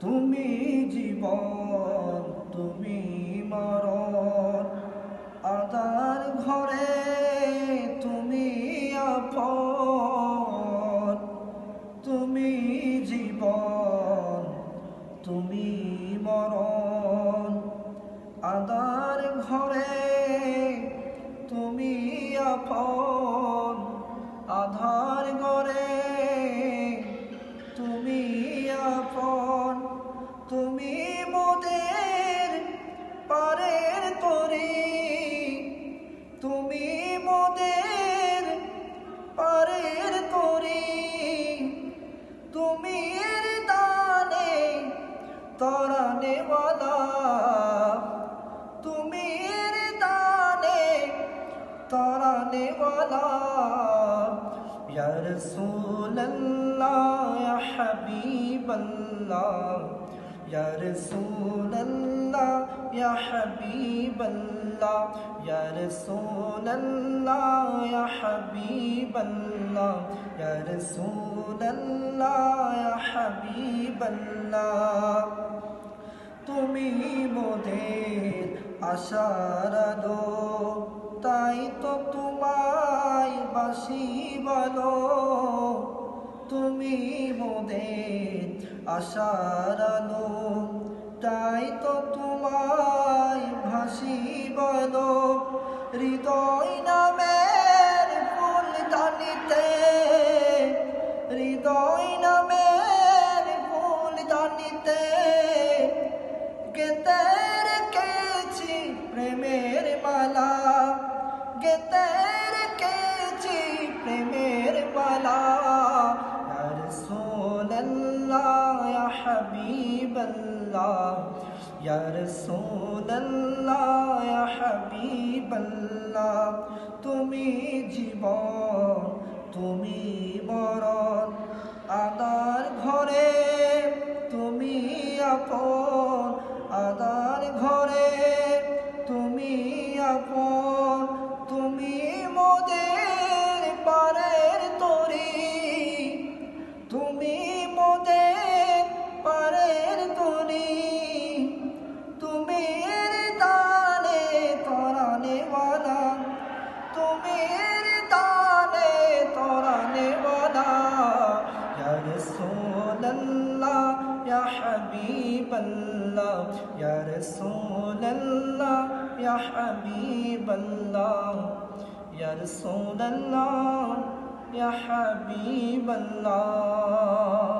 তুমি জীবন, তুমি মরণ। আদার ঘরে তুমি আপন। তুমি জীবন, তুমি মরণ। আদার ঘরে তুমি আপন। আধার کھانے والا تو میرے دانے توڑانے والا یا رسول اللہ یا حبیب اللہ یا رسول اللہ یا حبیب اللہ یا رسول اللہ یا حبیب اللہ یا رسول اللہ یا حبیب اللہ তুমি মোদের আশার তাই তো তোমায় বাসি বলো। তুমি মোদের আশার তাই তো তোমায় ভাসি বলো। হৃদয় নামের ফুল দানিতে হৃদয় নামের গেতে রেখেছি প্রেমের মালা রাসূলুল্লাহ ইয়া হাবিবাল্লাহ রাসূলুল্লাহ, ইয়া হাবিবাল্লাহ, তুমি জীবন, তুমি মরণ, আদার ঘরে তুমি আপন, আদার ঘরে তুমি আপন। حبیب اللہ یا رسول اللہ یا حبیب اللہ یا رسول اللہ یا حبیب اللہ